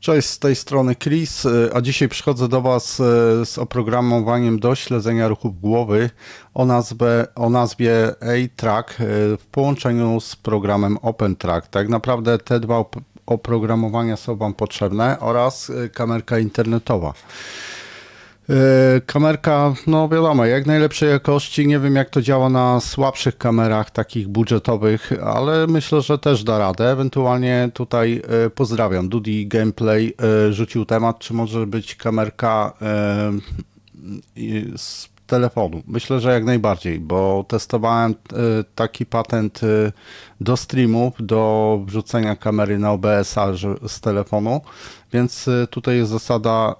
Cześć, z tej strony Chris, y, a dzisiaj przychodzę do Was y, z oprogramowaniem do śledzenia ruchów głowy o, nazwę, o nazwie A-Track y, w połączeniu z programem OpenTrack. Tak naprawdę te dwa op- oprogramowania są Wam potrzebne oraz kamerka internetowa. Yy, Kamerka, no wiadomo, jak najlepszej jakości. Nie wiem, jak to działa na słabszych kamerach, takich budżetowych, ale myślę, że też da radę. Ewentualnie tutaj yy, pozdrawiam. Dudi Gameplay yy, rzucił temat, czy może być kamerka z telefonu. Myślę, że jak najbardziej, bo testowałem yy, taki patent yy, do streamów, do wrzucenia kamery na OBS-a z telefonu, więc y, tutaj jest zasada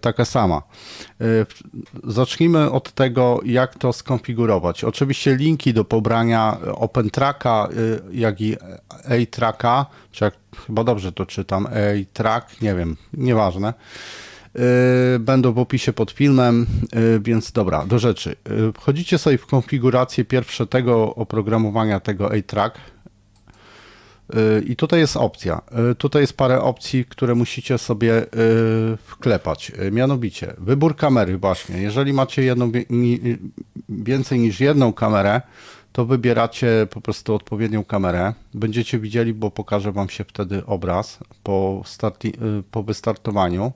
taka sama. Zacznijmy od tego, jak to skonfigurować. Oczywiście linki do pobrania OpenTracka, jak i A-Tracka, czy jak chyba dobrze to czytam, A-Track, nie wiem, nieważne. Y, Będą w opisie pod filmem, y, więc dobra, do rzeczy. Y, Wchodzicie sobie w konfigurację pierwsze tego oprogramowania, tego A-Track, I tutaj jest opcja. Tutaj jest parę opcji, które musicie sobie wklepać. Mianowicie, wybór kamery właśnie. Jeżeli macie jedną, więcej niż jedną kamerę, to wybieracie po prostu odpowiednią kamerę. Będziecie widzieli, bo pokaże Wam się wtedy obraz po, po wystartowaniu.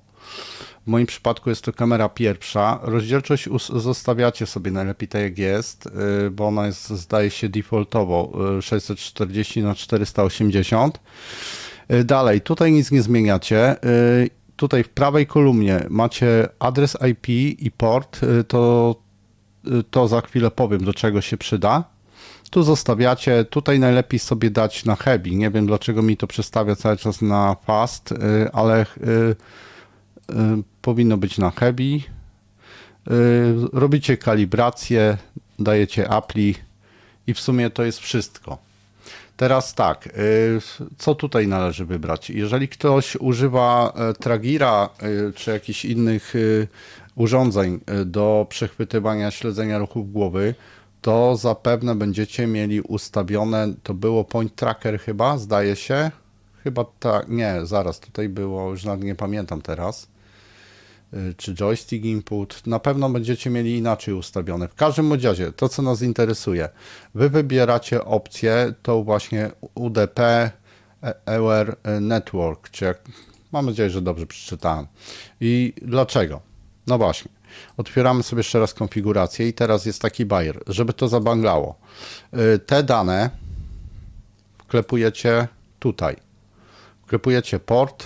W moim przypadku jest to kamera pierwsza. Rozdzielczość zostawiacie sobie najlepiej tak jak jest, y, bo ona jest zdaje się defaultowo y, 640 na 480. Y, Dalej, tutaj nic nie zmieniacie. Y, Tutaj w prawej kolumnie macie adres IP i port. Y, To, y, to za chwilę powiem, do czego się przyda. Tu zostawiacie, tutaj najlepiej sobie dać na heavy. Nie wiem dlaczego mi to przestawia cały czas na fast, y, ale y, y, powinno być na heavy. Y, Robicie kalibrację, dajecie appli i w sumie to jest wszystko. Teraz tak, y, co tutaj należy wybrać? Jeżeli ktoś używa e, Tragira y, czy jakichś innych y, urządzeń y, do przechwytywania śledzenia ruchów głowy, to zapewne będziecie mieli ustawione, to było Point Tracker chyba, zdaje się. Chyba tak, nie, zaraz, tutaj było, już nawet nie pamiętam teraz y, czy joystick input, na pewno będziecie mieli inaczej ustawione. W każdym razie, to co nas interesuje, wy wybieracie opcję, tą właśnie UDP E- Aware Network, czy jak, mam nadzieję, że dobrze przeczytałem. I dlaczego? No właśnie, otwieramy sobie jeszcze raz konfigurację i teraz jest taki bajer, żeby to zabanglało. Y, Te dane wklepujecie tutaj. Wklepujecie port,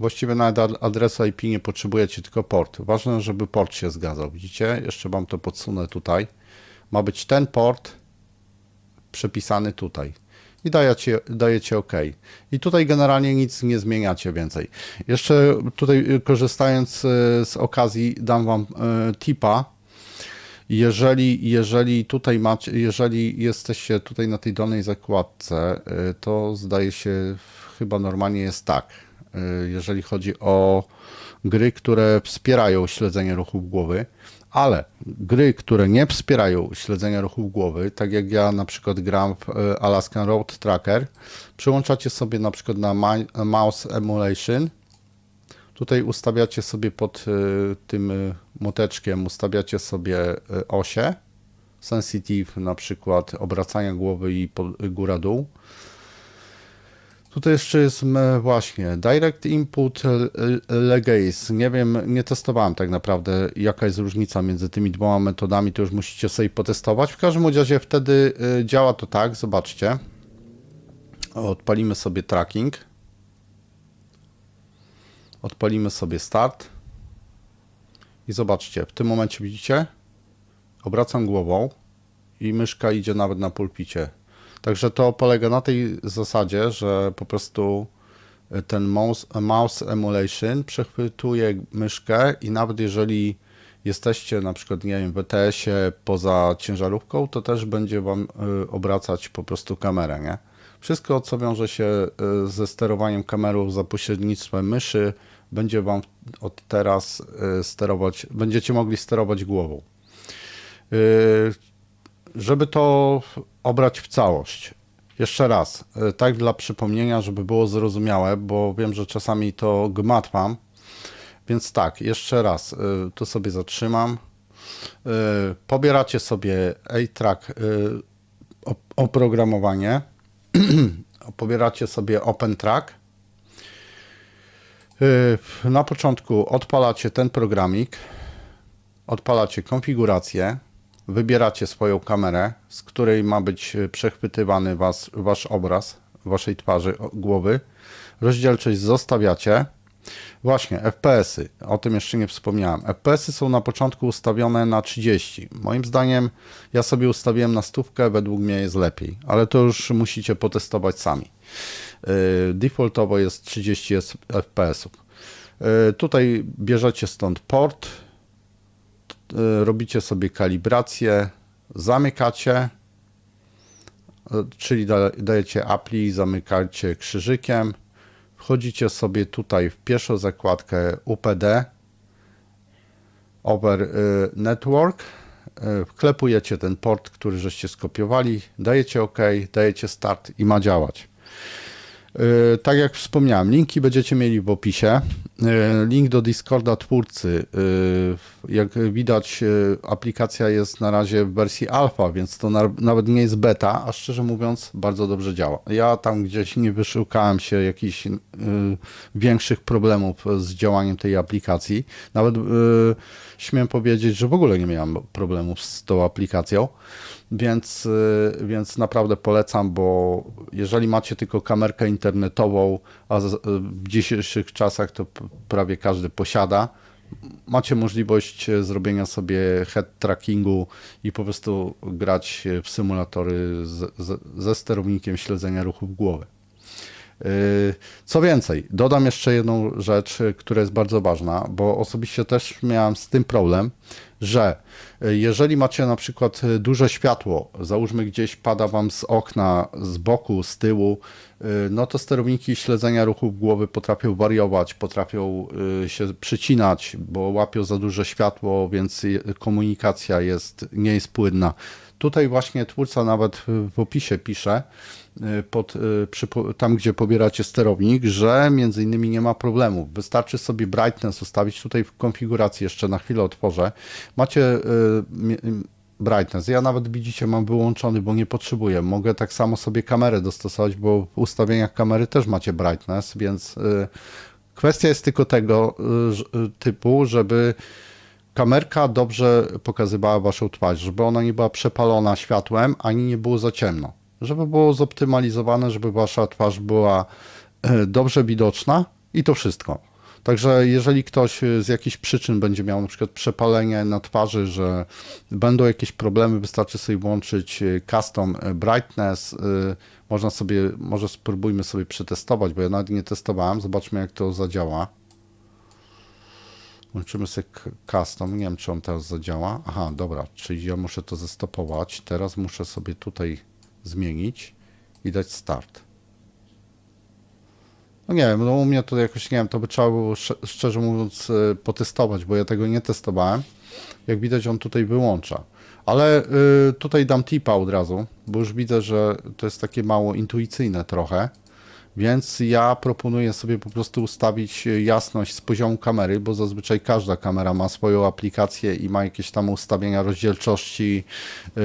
Właściwie nawet ad- adresu IP nie potrzebujecie, tylko port. Ważne, żeby port się zgadzał. Widzicie? Jeszcze Wam to podsunę tutaj. Ma być ten port przepisany tutaj. I dajecie, dajecie OK. I tutaj generalnie nic nie zmieniacie więcej. Jeszcze tutaj y, korzystając y, z okazji dam Wam y, tipa. Jeżeli, jeżeli tutaj macie, jeżeli jesteście tutaj na tej dolnej zakładce, to zdaje się chyba normalnie jest tak. Y, Jeżeli chodzi o gry, które wspierają śledzenie ruchów głowy, ale gry, które nie wspierają śledzenia ruchów głowy, tak jak ja na przykład gram w y, Alaskan Road Tracker, przyłączacie sobie na przykład na Mouse Emulation Tutaj ustawiacie sobie pod y, tym młoteczkiem, ustawiacie sobie osie, sensitive na przykład obracania głowy i góra-dół. Tutaj jeszcze jest właśnie Direct Input Legacy. Nie wiem, nie testowałem tak naprawdę jaka jest różnica między tymi dwoma metodami, to już musicie sobie potestować. W każdym razie wtedy y, działa to tak, zobaczcie. Odpalimy sobie tracking. Odpalimy sobie start. I zobaczcie, w tym momencie widzicie? Obracam głową i myszka idzie nawet na pulpicie. Także to polega na tej zasadzie, że po prostu ten mouse, mouse emulation przechwytuje myszkę i nawet jeżeli jesteście na przykład, nie wiem, w ETS-ie poza ciężarówką, to też będzie Wam y, obracać po prostu kamerę, nie? Wszystko, co wiąże się ze sterowaniem kamerą za pośrednictwem myszy, będzie Wam od teraz sterować, będziecie mogli sterować głową. Żeby to obrać w całość, Jeszcze raz, e, tak dla przypomnienia, żeby było zrozumiałe, bo wiem, że czasami to gmatwam. Więc tak, jeszcze raz, e, tu sobie zatrzymam. E, Pobieracie sobie A-Track op- oprogramowanie. Pobieracie sobie OpenTrack. Na początku odpalacie ten programik, odpalacie konfigurację, wybieracie swoją kamerę, z której ma być e, przechwytywany was, wasz obraz waszej twarzy, głowy. Rozdzielczość zostawiacie. Właśnie, FPS-y, o tym jeszcze nie wspomniałem. FPS-y są na początku ustawione na 30. Moim zdaniem ja sobie ustawiłem na stówkę, według mnie jest lepiej, ale to już musicie potestować sami. Yy, Defaultowo jest 30 s- FPS-ów. Yy, Tutaj bierzecie stąd port, robicie sobie kalibrację, zamykacie, y, czyli da- dajecie appli, zamykacie krzyżykiem, wchodzicie sobie tutaj w pierwszą zakładkę UPD, Over y, Network, y, wklepujecie ten port, który żeście skopiowali, dajecie OK, dajecie Start i ma działać. Tak jak wspomniałem, linki będziecie mieli w opisie. Yy, Link do Discorda twórcy. Yy, Jak widać, yy, aplikacja jest na razie w wersji alfa, więc to na, nawet nie jest beta, a szczerze mówiąc, bardzo dobrze działa. Ja tam gdzieś nie wyszukałem się jakichś większych problemów z działaniem tej aplikacji. Nawet śmiem powiedzieć, że w ogóle nie miałem problemów z tą aplikacją. Więc, więc naprawdę polecam, bo jeżeli macie tylko kamerkę internetową, a y, w dzisiejszych czasach to prawie każdy posiada, macie możliwość e, zrobienia sobie head trackingu i po prostu grać w symulatory z, z, ze sterownikiem śledzenia ruchów głowy. Yy, Co więcej, dodam jeszcze jedną rzecz, y, która jest bardzo ważna, bo osobiście też miałem z tym problem, że y, jeżeli macie na przykład y, duże światło, załóżmy gdzieś pada wam z okna, z boku, z tyłu, no to sterowniki śledzenia ruchów głowy potrafią wariować, potrafią się przycinać, bo łapią za duże światło, więc komunikacja jest, nie jest płynna. Tutaj właśnie twórca nawet w opisie pisze, pod, y, przy, tam gdzie pobieracie sterownik, że między innymi nie ma problemu. Wystarczy sobie brightness ustawić tutaj w konfiguracji, jeszcze na chwilę otworzę. Macie y, y, brightness. Ja nawet widzicie mam wyłączony, bo nie potrzebuję. Mogę tak samo sobie kamerę dostosować, bo w ustawieniach kamery też macie brightness, więc y, kwestia jest tylko tego y, y, typu, żeby kamerka dobrze pokazywała waszą twarz, żeby ona nie była przepalona światłem, ani nie było za ciemno. Żeby było zoptymalizowane, żeby wasza twarz była e, dobrze widoczna i to wszystko. Także jeżeli ktoś e, z jakichś przyczyn będzie miał na przykład przepalenie na twarzy, że będą jakieś problemy, wystarczy sobie włączyć e, custom brightness. Można sobie, może spróbujmy sobie przetestować, bo ja nawet nie testowałem. Zobaczmy jak to zadziała. Łączymy sobie custom. Nie wiem, czy on teraz zadziała. Aha, dobra, czyli ja muszę to zestopować. Teraz muszę sobie tutaj zmienić i dać start. No nie wiem, no u mnie to jakoś, nie wiem, to by trzeba było sz- szczerze mówiąc e, potestować, bo ja tego nie testowałem. Jak widać, on tutaj wyłącza. Ale y, tutaj dam tipa od razu, bo już widzę, że to jest takie mało intuicyjne trochę. Więc ja proponuję sobie po prostu ustawić e, jasność z poziomu kamery, bo zazwyczaj każda kamera ma swoją aplikację i ma jakieś tam ustawienia rozdzielczości yy,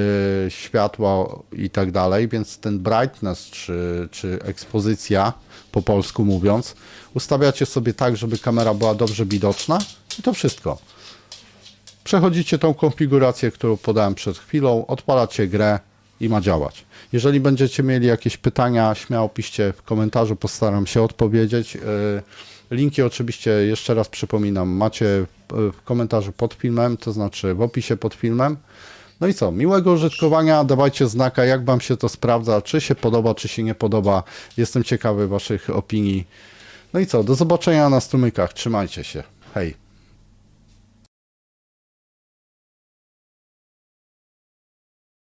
światła i tak dalej, więc ten brightness czy, czy ekspozycja, po polsku mówiąc, ustawiacie sobie tak, żeby kamera była dobrze widoczna i to wszystko. Przechodzicie tą konfigurację, którą podałem przed chwilą, odpalacie grę i ma działać. Jeżeli będziecie mieli jakieś pytania, śmiało piszcie w komentarzu, postaram się odpowiedzieć. Yy, Linki oczywiście, jeszcze raz przypominam, macie w w komentarzu pod filmem, to znaczy w opisie pod filmem. No i co, miłego użytkowania, dawajcie znaka, jak Wam się to sprawdza, czy się podoba, czy się nie podoba. Jestem ciekawy Waszych opinii. No i co, do zobaczenia na strumykach, trzymajcie się, hej.